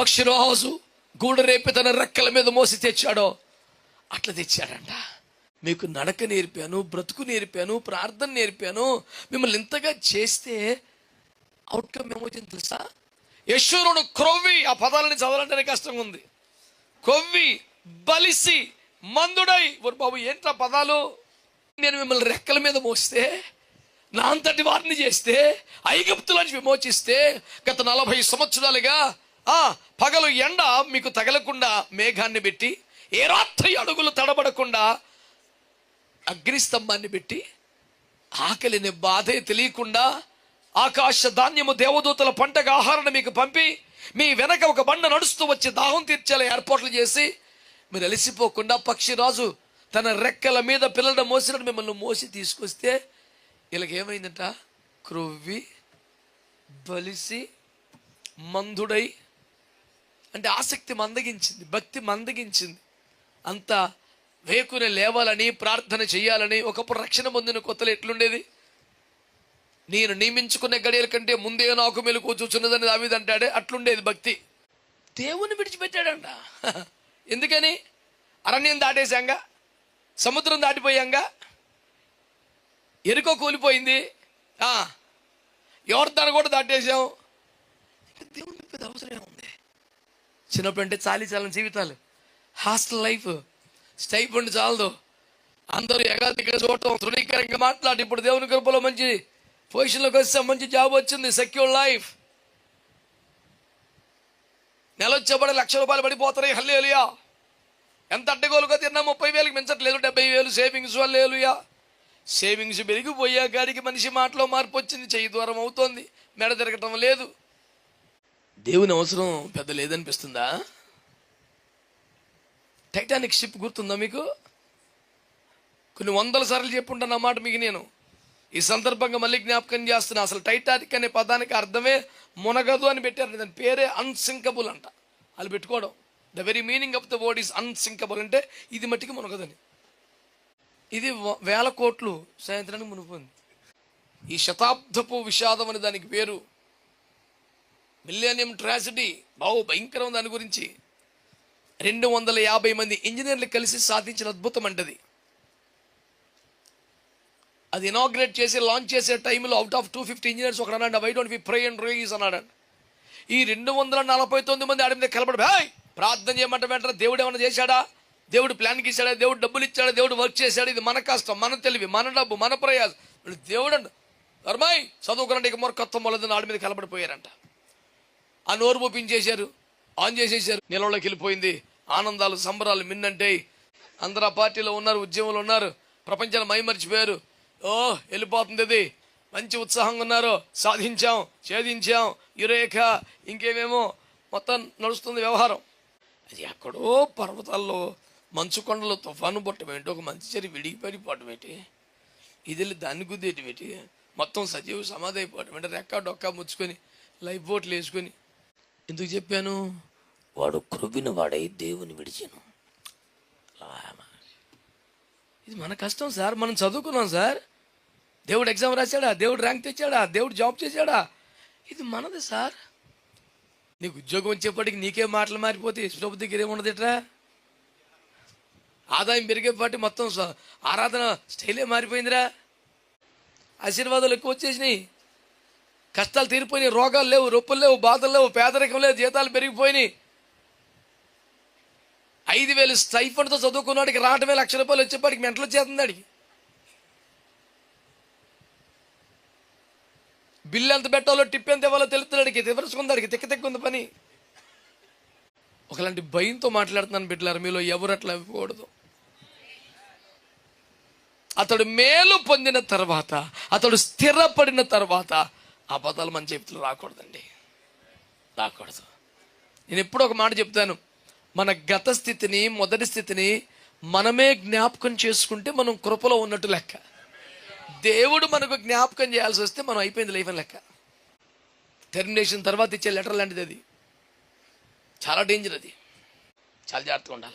పక్షిరాజు గూడు రేపి తన రెక్కల మీద మోసి తెచ్చాడో అట్లా తెచ్చాడంట. మీకు నడక నేర్పాను బ్రతుకు నేర్పాను ప్రార్థన నేర్పాను మిమ్మల్ని ఇంతగా చేస్తే అవుట్కమ్ ఏమవుతుంది తెలుసా? యశ్వరుడు క్రొవ్వి ఆ పదాలని చదవాలంటేనే కష్టంగా ఉంది కొవ్వి బలిసి మందుడై ఓరి బాబు ఏంట్రా పదాలు? నేను మిమ్మల్ని రెక్కల మీద మోస్తే నా అంతటి వారిని చేస్తే ఐగుప్తులని విమోచిస్తే గత నలభై సంవత్సరాలుగా పగలు ఎండ మీకు తగలకుండా మేఘాన్ని పెట్టి ఏ రాత్రి అడుగులు తడబడకుండా అగ్నిస్తంభాన్ని పెట్టి ఆకలిని బాధే తెలియకుండా ఆకాశ ధాన్యము దేవదూతల పంటగా ఆహారాన్ని మీకు పంపి మీ వెనక ఒక బండ నడుస్తూ వచ్చి దాహం తీర్చేలా ఏర్పాట్లు చేసి మీరు అలసిపోకుండా పక్షిరాజు తన రెక్కల మీద పిల్లలను మోసినట్టు మిమ్మల్ని మోసి తీసుకొస్తే వీళ్ళకి ఏమైందంట? క్రొవ్వి బలిసి మందుడై అంటే ఆసక్తి మందగించింది భక్తి మందగించింది. అంత వేకుని లేవాలని ప్రార్థన చేయాలని ఒకప్పుడు రక్షణ పొందిన కొత్తలు ఎట్లుండేది? నేను నియమించుకునే గడియల కంటే ముందే నాకు మెలకు చూచున్నదని దావిది అంటాడే అట్లుండేది భక్తి. దేవుని విడిచిపెట్టాడంట. ఎందుకని? అరణ్యం దాటేశాంగా సముద్రం దాటిపోయాంగా ఎరుకో కూలిపోయింది. ఎవరి ఎవరిదాన్ని కూడా దాటేశాం. దేవుని పెద్ద అవసరం ఉంది. చిన్నప్పుడు అంటే చాలి చాలని జీవితాలు. Hostel life. స్టైఫండ్ చాలదు. అందరూ ఎగాది చూడటం తృణీకరంగా మాట్లాడి ఇప్పుడు దేవుని కృపలో మంచి పొజిషన్లోకి వస్తే మంచి జాబ్ వచ్చింది సెక్యూర్ లైఫ్ నెల వచ్చేపడి లక్ష రూపాయలు పడిపోతాయి హల్లేలుయా. ఎంత అడ్డగోలుగా తిన్నా ముప్పై వేలకు మించట్లేదు డెబ్బై వేలు సేవింగ్స్ లేలుయా సేవింగ్స్ పెరిగిపోయే గాడికి మనిషి మాటలో మార్పు వచ్చింది చెయ్యి దూరం అవుతోంది మెడ తిరగటం లేదు. దేవుని అవసరం పెద్ద లేదనిపిస్తుందా? టైటానిక్ షిప్ గుర్తుందా మీకు? కొన్ని వందల సార్లు చెప్పుంటాను అన్నమాట మీకు నేను. ఈ సందర్భంగా మళ్ళీ జ్ఞాపకం చేస్తున్నా అసలు టైటానిక్ అనే పదానికి అర్థమే మునగదు అని పెట్టారు. దాని పేరే అన్సింకబుల్ అంట. వాళ్ళు పెట్టుకోవడం. The very meaning of the word is unsinkable అంటే ఇది మట్టికి మునగదని. ఇది వ- వేల కోట్లు సాయంత్రానికి మునిపోయింది ఈ శతాబ్దపు విషాదం అని దానికి పేరు మిలేనియం ట్రాజడీ బావు భయంకరం దాని గురించి. రెండు వందల యాభై మంది ఇంజనీర్లు కలిసి సాధించిన అద్భుతం అంటది. అది ఇనాగ్రేట్ చేసి లాంచ్ చేసే టైంలో out of two fifty engineers ఒక అన్నాడు why don't we pray and race అన్నాడు. ఈ రెండు వందల నలభై తొమ్మిది మంది ఆడి మీద కలపడు హాయ్ ప్రార్థన చేయమంట వెంటనే దేవుడు ఏమైనా చేశాడా? దేవుడు ప్లాన్కి ఇచ్చాడా? దేవుడు డబ్బులు ఇచ్చాడా? దేవుడు వర్క్ చేశాడు? ఇది మన కష్టం మన తెలివి మన డబ్బు మన ప్రయాసం. దేవుడు అండి ధర్మాయ్ చదువుకున్నాడు ఇక మొరకత్వం మొలదని ఆడి మీద కలపడిపోయారంట. ఆ నోరు చేశారు ఆన్ చేసేసారు నిలవలోకి వెళ్ళిపోయింది. ఆనందాలు సంబరాలు మిన్నంటే అందరు ఆ పార్టీలో ఉన్నారు ఉద్యమంలో ఉన్నారు. ప్రపంచాన్ని మైమరిచిపోయారు. ఓ వెళ్ళిపోతుంది ఇది మంచి ఉత్సాహంగా ఉన్నారు. సాధించాం ఛేదించాం. యురేఖ ఇంకేమేమో. మొత్తం నడుస్తుంది వ్యవహారం. అది ఎక్కడో పర్వతాల్లో మంచు కొండలో తుఫాను పట్టడం ఏంటి? ఒక మంచి చెరి విడిగిపడిపోవటం ఏంటి? ఇది వెళ్ళి దాన్ని గుద్దేటి ఏంటి? మొత్తం సజీవ సమాధి అయిపోవటం అంటే రెక్క డొక్క ముచ్చుకొని లైఫ్ బోట్లు వేసుకొని. ఎందుకు చెప్పాను? వాడు క్రొవ్విన వాడై దేవుని విడిచాను. ఇది మన కష్టం సార్ మనం చదువుకున్నాం సార్. దేవుడు ఎగ్జామ్ రాశాడా? దేవుడు ర్యాంక్ తెచ్చాడా? దేవుడు జాబ్ చేశాడా? ఇది మనది సార్. నీకు ఉద్యోగం వచ్చేప్పటికి నీకే మాటలు మారిపోతే యశ్వరపు దగ్గర ఏమున్నదిట్రా ఆదాయం పెరిగేపాటి మొత్తం ఆరాధన స్టైలే మారిపోయిందిరా. ఆశీర్వాదాలు ఎక్కువ వచ్చేసినాయి. కష్టాలు తీరిపోయినాయి రోగాలు లేవు రొప్పులు లేవు బాధలు లేవు పేదరికం లేవు జీతాలు పెరిగిపోయినాయి. ఐదు వేలు స్టైఫండ్తో చదువుకున్నాడికి రావటమే లక్ష రూపాయలు వచ్చేప్పటికి మెంటలు చేస్తుంది అడిగి బిల్లు ఎంత పెట్టాలో టిప్ ఎంత ఇవ్వాలో తెలుస్తున్నాడికి తివరుచుకుందాడికి తిక్క తిక్క ఉంది పని. ఒకలాంటి భయంతో మాట్లాడుతున్నాను బిడ్డలారు మీలో ఎవరు అట్లా అవ్వకూడదు. అతడు మేలు పొందిన తర్వాత అతడు స్థిరపడిన తర్వాత ఆ పదాలు మన జీవితంలో రాకూడదండి. రాకూడదు. నేను ఎప్పుడు ఒక మాట చెప్తాను. మన గత స్థితిని మొదటి స్థితిని మనమే జ్ఞాపకం చేసుకుంటే మనం కృపలో ఉన్నట్టు లెక్క. దేవుడు మనకు జ్ఞాపకం చేయాల్సి వస్తే మనం అయిపోయింది లైఫ్ లెక్క. టెర్మినేషన్ తర్వాత ఇచ్చే లెటర్ లాంటిది అది. చాలా డేంజర్ అది. చాలా జాగ్రత్తగా ఉండాలి?